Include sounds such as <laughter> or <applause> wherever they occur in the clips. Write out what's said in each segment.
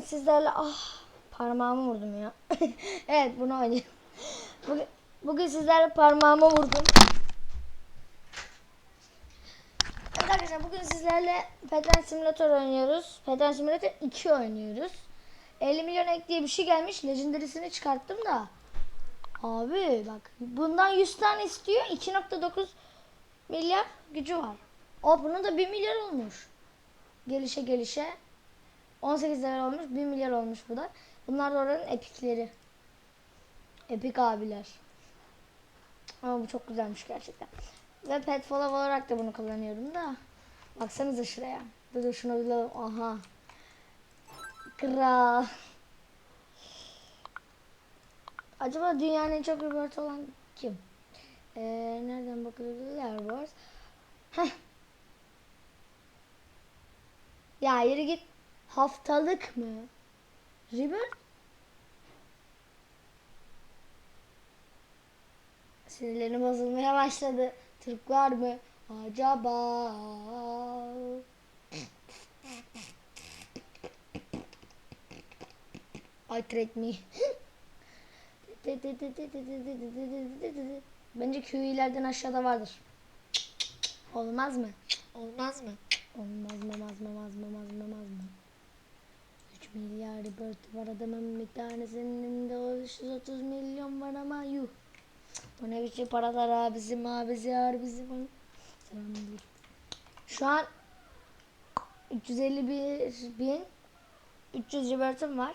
Bugün sizlerle ah parmağımı vurdum ya. <laughs> evet bunu oynayayım. Bugün, bugün sizlerle parmağımı vurdum. Evet arkadaşlar bugün sizlerle Peten Simulator oynuyoruz. Peten Simulator 2 oynuyoruz. 50 milyon ek diye bir şey gelmiş. Legendary'sini çıkarttım da. Abi bak bundan 100 tane istiyor. 2.9 milyar gücü var. O bunun da 1 milyar olmuş. Gelişe gelişe. 18 level olmuş. 1 milyar olmuş bu da. Bunlar da oranın epikleri. Epik abiler. Ama bu çok güzelmiş gerçekten. Ve pet follow olarak da bunu kullanıyorum da. Baksanıza şuraya. Dur dur şunu bir alalım. Aha. Kral. Acaba dünyanın en çok revert olan kim? Ee, nereden bakılıyor? Leaderboard. Heh. Ya yürü git. Haftalık mı? Rebirth? Sinirlerim bozulmaya başladı. Türk var mı? Acaba? Ay trade me. Bence Q'lerden aşağıda vardır. Olmaz mı? Olmaz mı? Olmaz mı? Olmaz mı? Olmaz mı? Olmaz mı? Olmaz mı? 3 milyar rebirth var adamın bir tanesinin de o 330 milyon var ama yuh. Bu ne biçim paralar abisi abisi abisi falan. Şu an 351 bin 300 rebirth'ım var.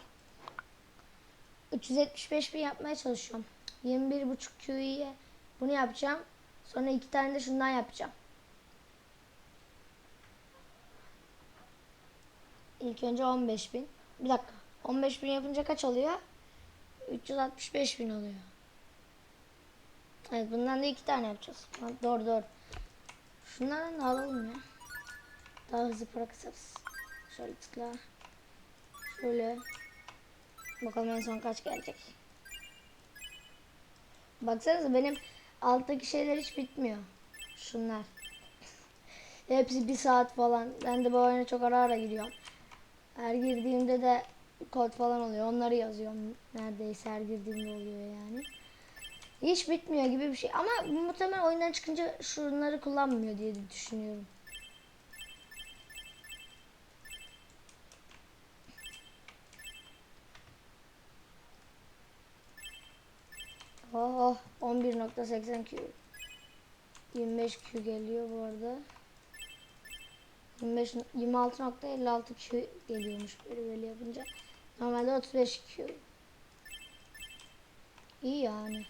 375 bin yapmaya çalışıyorum. 21.5 QE'ye bunu yapacağım. Sonra iki tane de şundan yapacağım. İlk önce 15 bin. Bir dakika. 15 bin yapınca kaç oluyor? 365 bin oluyor. Evet bundan da iki tane yapacağız. Doğru doğru. Şunlardan da alalım ya. Daha hızlı para kısarız. Şöyle tıkla. Şöyle. Bakalım en son kaç gelecek. Baksanıza benim alttaki şeyler hiç bitmiyor. Şunlar. <laughs> Hepsi bir saat falan. Ben de bu oyuna çok ara ara giriyorum. Her girdiğimde de kod falan oluyor. Onları yazıyorum. Neredeyse her girdiğimde oluyor yani. Hiç bitmiyor gibi bir şey. Ama muhtemelen oyundan çıkınca şunları kullanmıyor diye düşünüyorum. Oh, 11.80 Q. 25 Q geliyor bu arada. 25 26.56 Q geliyormuş böyle böyle yapınca. Normalde 35 Q. İyi yani.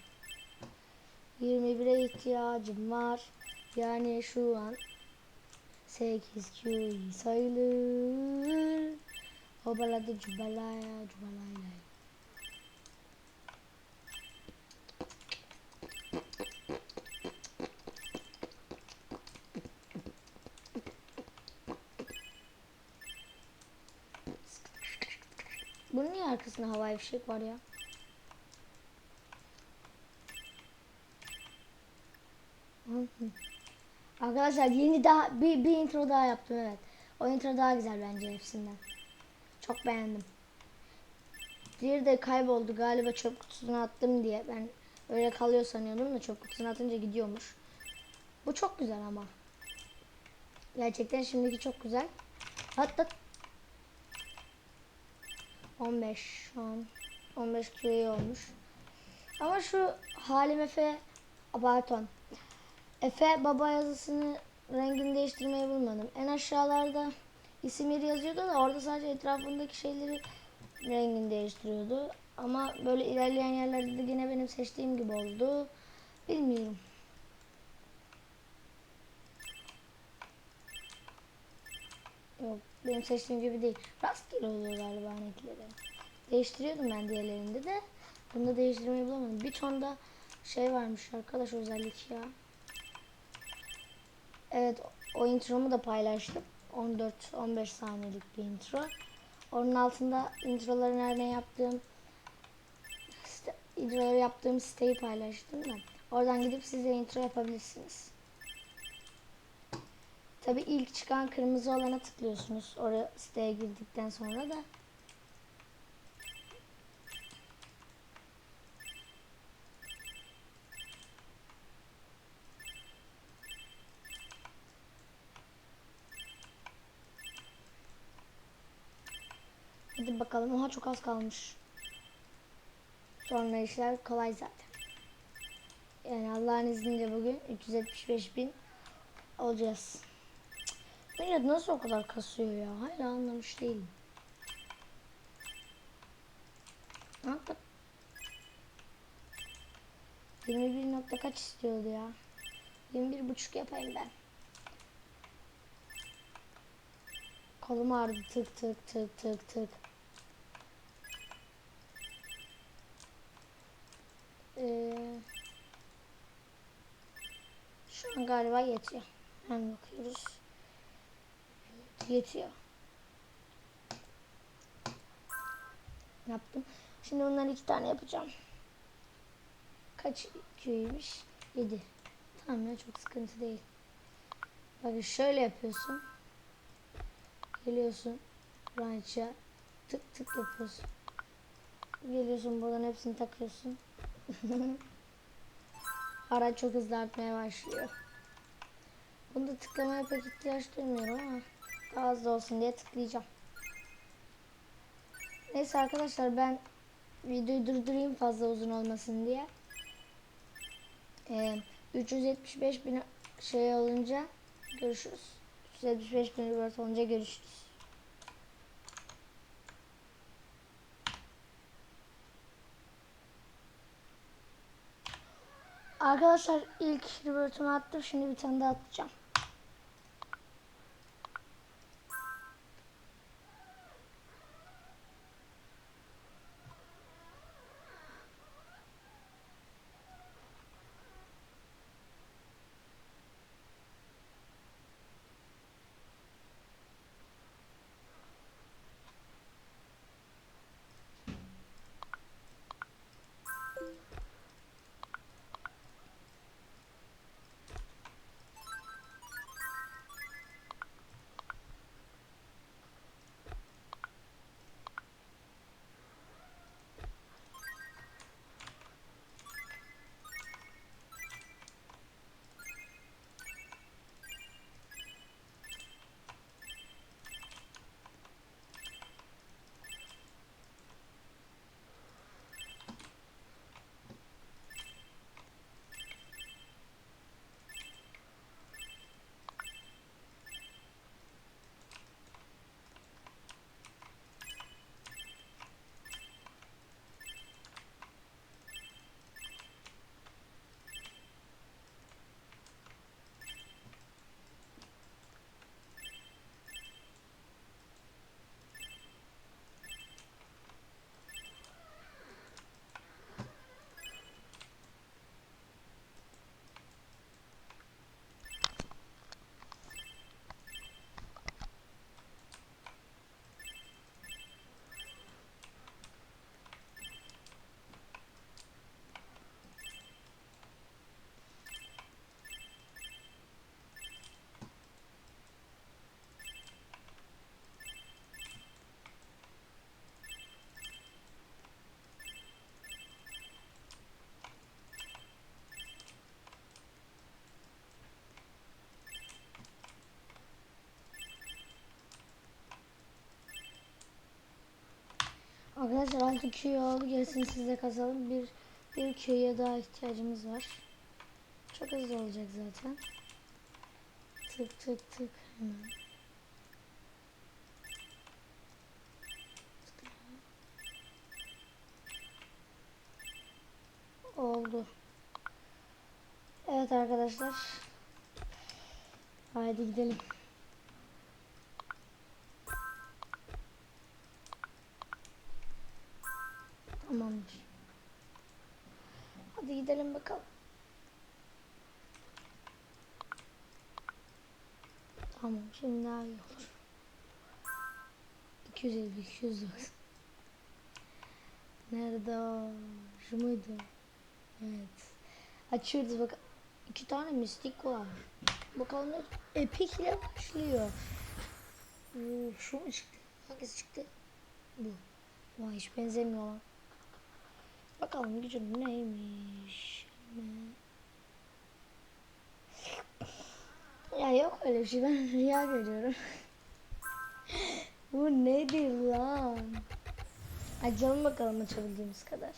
21'e ihtiyacım var. Yani şu an 8 Q sayılır. Hobaladı cubalaya cubalayla. Bunun niye arkasında havai fişek var ya? Arkadaşlar yeni daha bir, bir intro daha yaptım evet. O intro daha güzel bence hepsinden. Çok beğendim. Diğeri de kayboldu galiba çöp kutusuna attım diye. Ben öyle kalıyor sanıyordum da çöp kutusuna atınca gidiyormuş. Bu çok güzel ama. Gerçekten şimdiki çok güzel. Hatta 15 şu an 15 kiloyu olmuş. Ama şu Halim Efe pardon. Efe baba yazısını rengini değiştirmeyi bulmadım. En aşağılarda isim yeri yazıyordu da orada sadece etrafındaki şeyleri rengini değiştiriyordu. Ama böyle ilerleyen yerlerde de yine benim seçtiğim gibi oldu. Bilmiyorum. Yok benim seçtiğim gibi değil. Rastgele oluyor galiba renkleri. Değiştiriyordum ben diğerlerinde de. Bunda değiştirmeyi bulamadım. Bir tonda şey varmış arkadaş özellik ya. Evet o intromu da paylaştım. 14-15 saniyelik bir intro. Onun altında introları nereden yaptığım introları yaptığım siteyi paylaştım da. Oradan gidip siz de intro yapabilirsiniz. Tabi ilk çıkan kırmızı olana tıklıyorsunuz. Oraya siteye girdikten sonra da. Hadi bakalım. Oha çok az kalmış. Sonra işler kolay zaten. Yani Allah'ın izniyle bugün 375 bin olacağız. Millet nasıl o kadar kasıyor ya? Hala anlamış değilim. Ne yaptık? 21 nokta kaç istiyordu ya? 21 buçuk yapayım ben. Kolum ağrıdı tık tık tık tık tık. Ee, şu an galiba yetiyor. Hemen bakıyoruz. Yetiyor. Yaptım. Şimdi bunları iki tane yapacağım. Kaç Q'ymuş? 7. Tamam ya çok sıkıntı değil. Bak şöyle yapıyorsun. Geliyorsun. Ranch'a tık tık yapıyorsun. Geliyorsun buradan hepsini takıyorsun. <laughs> Araç çok hızlı artmaya başlıyor. Bunda tıklamaya pek ihtiyaç duymuyorum ama daha hızlı olsun diye tıklayacağım. Neyse arkadaşlar ben videoyu durdurayım fazla uzun olmasın diye. Ee, 375 bin şey olunca görüşürüz. 375 bin reward olunca görüşürüz. Arkadaşlar ilk reward'ımı attım. Şimdi bir tane daha atacağım. Arkadaşlar 6 Q oldu. Gerisini sizde kazalım. Bir, bir Q'ya daha ihtiyacımız var. Çok hızlı olacak zaten. Tık tık tık hemen. Oldu. Evet arkadaşlar. Haydi gidelim. Tamamdır. Hadi gidelim bakalım. Tamam şimdi daha iyi olur. 250 290. Nerede o? Şu muydu? Evet. Açıyoruz bak. İki tane mistik var. Bakalım ne? Epic ile başlıyor. Oo, şu mu çıktı? Hangisi çıktı? Bu. Vay hiç benzemiyor lan. Bakalım gücün neymiş? Ne? Ya yok öyle şey. Ben rüya görüyorum. <laughs> Bu nedir lan? Açalım bakalım açabildiğimiz kadar.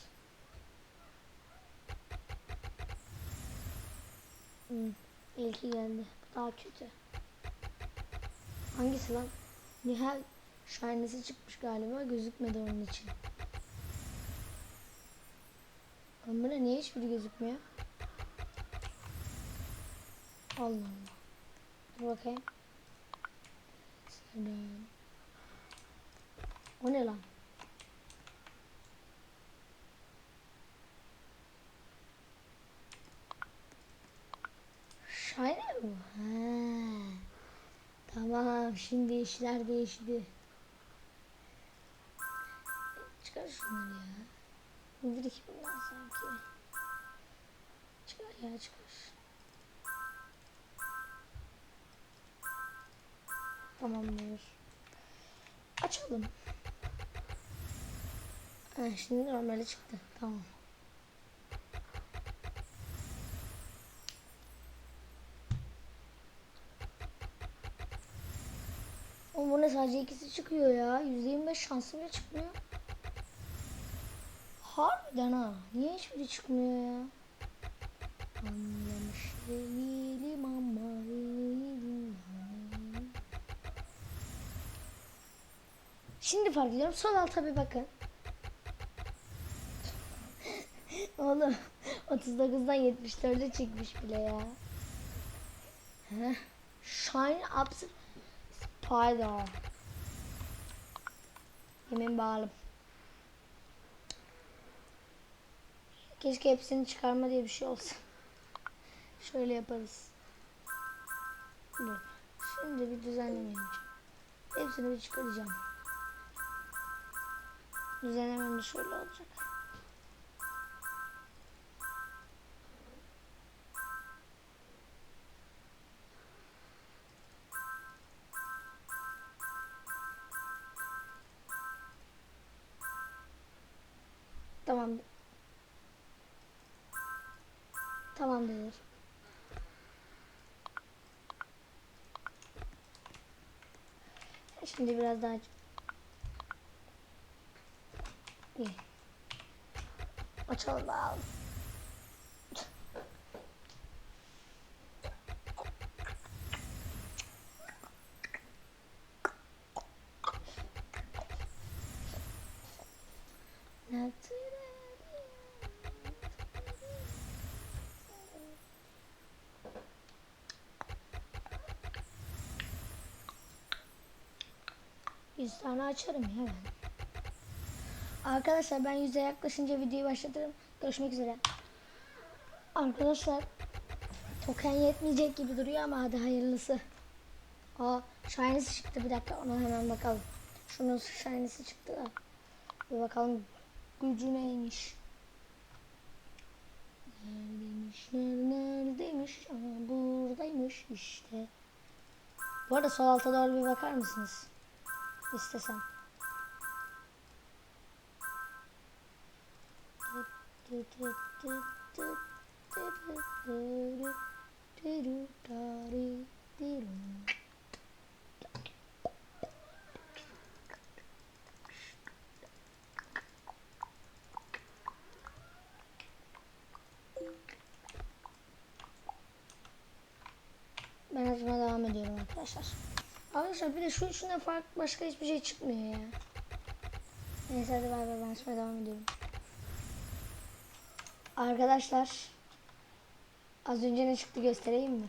Hmm, ilki geldi. Bu daha kötü. Hangisi lan? Nihal şahinesi çıkmış galiba gözükmedi onun için. Lan? Niye hiçbiri gözükmüyor? Allah Allah. Dur bakayım. Selam. O ne lan? Şahane mi bu? Ha. Tamam şimdi işler değişti. Çıkar şunları ya. İndir ki bunlar sanki. Çıkar ya çıkar. Tamamdır. Açalım. Ha, şimdi normali çıktı. Tamam. Oğlum bu ne sadece ikisi çıkıyor ya. %25 şansı bile çıkmıyor. Harbiden ha. Niye hiçbiri çıkmıyor ya? Anlamış değilim ama. Şimdi fark ediyorum. Sol alta bir bakın. <laughs> Oğlum 39'dan 74'e çıkmış bile ya. Shine Ups Spider. Yemin bağlı. Keşke hepsini çıkarma diye bir şey olsa. Şöyle yaparız. Şimdi bir düzenleme yapacağım. Hepsini bir çıkaracağım. Düzenlemem şöyle olacak. Şimdi biraz daha İyi. Açalım ağzı. 100 tane açarım ya ben. Arkadaşlar ben 100'e yaklaşınca videoyu başlatırım. Görüşmek üzere. Arkadaşlar token yetmeyecek gibi duruyor ama hadi hayırlısı. Aa şahinesi çıktı bir dakika ona hemen bakalım. Şunun şahinesi çıktı da. Bir bakalım gücü neymiş. Neredeymiş, neredeymiş, ama buradaymış işte. Bu arada sol alta doğru bir bakar mısınız? İstesem. Ben açmaya devam ediyorum arkadaşlar. Arkadaşlar bir de şu üçünden farklı başka hiçbir şey çıkmıyor ya. Neyse hadi bay bay ben açmaya devam ediyorum. Arkadaşlar az önce ne çıktı göstereyim mi?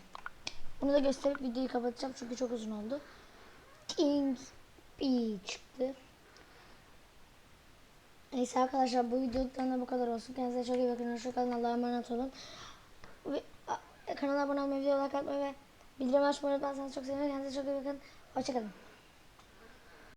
Bunu da gösterip videoyu kapatacağım çünkü çok uzun oldu. King B çıktı. Neyse arkadaşlar bu videodan da bu kadar olsun. Kendinize çok iyi bakın. Hoşçakalın. Allah'a emanet olun. Ve, kanala abone olmayı, videoya like atmayı ve bildirim açmayı unutmazsanız çok sevinirim. Kendinize çok iyi bakın. Hoşçakalın.